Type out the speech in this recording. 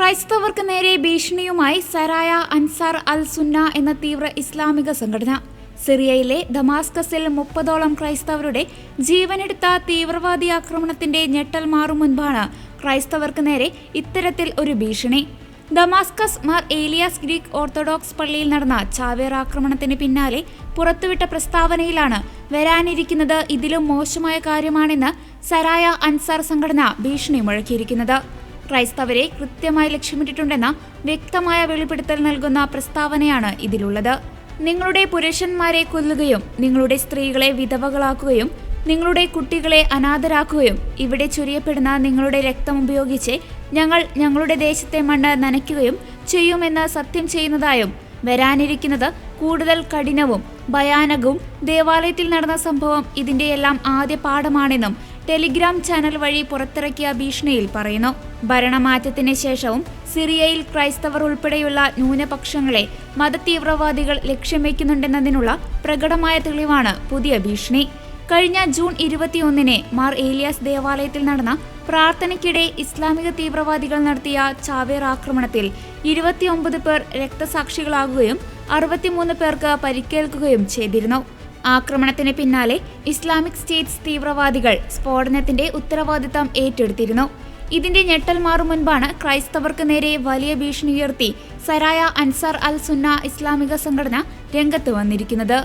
ക്രൈസ്തവർക്ക് നേരെ ഭീഷണിയുമായി സരായ അൻസാർ അൽ സുന്ന എന്ന തീവ്ര ഇസ്ലാമിക സംഘടന. സിറിയയിലെ ദമാസ്കസിൽ മുപ്പതോളം ക്രൈസ്തവരുടെ ജീവനെടുത്ത തീവ്രവാദി ആക്രമണത്തിന്റെ ഞെട്ടൽ മാറും മുൻപാണ് ക്രൈസ്തവർക്ക് നേരെ ഇത്തരത്തിൽ ഒരു ഭീഷണി. Damascus Mar Elias Greek Orthodox പള്ളിയിൽ നടന്ന ചാവേർ ആക്രമണത്തിന് പിന്നാലെ പുറത്തുവിട്ട പ്രസ്താവനയിലാണ് വരാനിരിക്കുന്നത് ഇതിലും മോശമായ കാര്യമാണെന്ന് സരായ അൻസാർ സംഘടന ഭീഷണി മുഴക്കിയിരിക്കുന്നത്. ക്രൈസ്തവരെ കൃത്യമായി ലക്ഷ്യമിട്ടിട്ടുണ്ടെന്ന വ്യക്തമായ വെളിപ്പെടുത്തൽ നൽകുന്ന പ്രസ്താവനയാണ് ഇതിലുള്ളത്. നിങ്ങളുടെ പുരുഷന്മാരെ കൊല്ലുകയും നിങ്ങളുടെ സ്ത്രീകളെ വിധവകളാക്കുകയും നിങ്ങളുടെ കുട്ടികളെ അനാഥരാക്കുകയും ഇവിടെ ചൊരിയപ്പെടുന്ന നിങ്ങളുടെ രക്തം ഉപയോഗിച്ച് ഞങ്ങൾ ഞങ്ങളുടെ ദേശത്തെ മണ്ണ് നനയ്ക്കുകയും ചെയ്യുമെന്ന് സത്യം ചെയ്യുന്നതായും വരാനിരിക്കുന്നത് കൂടുതൽ കഠിനവും ഭയാനകവും ദേവാലയത്തിൽ നടന്ന സംഭവം ഇതിന്റെയെല്ലാം ആദ്യ പാഠമാണെന്നും ടെലിഗ്രാം ചാനൽ വഴി പുറത്തിറക്കിയ ഭീഷണിയിൽ പറയുന്നു. ഭരണമാറ്റത്തിന് ശേഷവും സിറിയയിൽ ക്രൈസ്തവർ ഉൾപ്പെടെയുള്ള ന്യൂനപക്ഷങ്ങളെ മതതീവ്രവാദികൾ ലക്ഷ്യം വയ്ക്കുന്നുണ്ടെന്നതിനുള്ള പ്രകടമായ തെളിവാണ് പുതിയ ഭീഷണി. കഴിഞ്ഞ ജൂൺ ഇരുപത്തിയൊന്നിന് മാർ ഏലിയാസ് ദേവാലയത്തിൽ നടന്ന പ്രാർത്ഥനയ്ക്കിടെ ഇസ്ലാമിക തീവ്രവാദികൾ നടത്തിയ ചാവേർ ആക്രമണത്തിൽ ഇരുപത്തിയൊമ്പത് പേർ രക്തസാക്ഷികളാകുകയും അറുപത്തിമൂന്ന് പേർക്ക് പരിക്കേൽക്കുകയും ചെയ്തിരുന്നു. ആക്രമണത്തിന് പിന്നാലെ ഇസ്ലാമിക് സ്റ്റേറ്റ്സ് തീവ്രവാദികൾ സ്ഫോടനത്തിന്റെ ഉത്തരവാദിത്തം ഏറ്റെടുത്തിരുന്നു. ഇതിന്റെ ഞെട്ടൽ മാറും മുൻപാണ് ക്രൈസ്തവർക്ക് നേരെ വലിയ ഭീഷണിയുയർത്തി സരായ അൻസാർ അൽ സുന്ന ഇസ്ലാമിക സംഘടന രംഗത്ത് വന്നിരിക്കുന്നത്.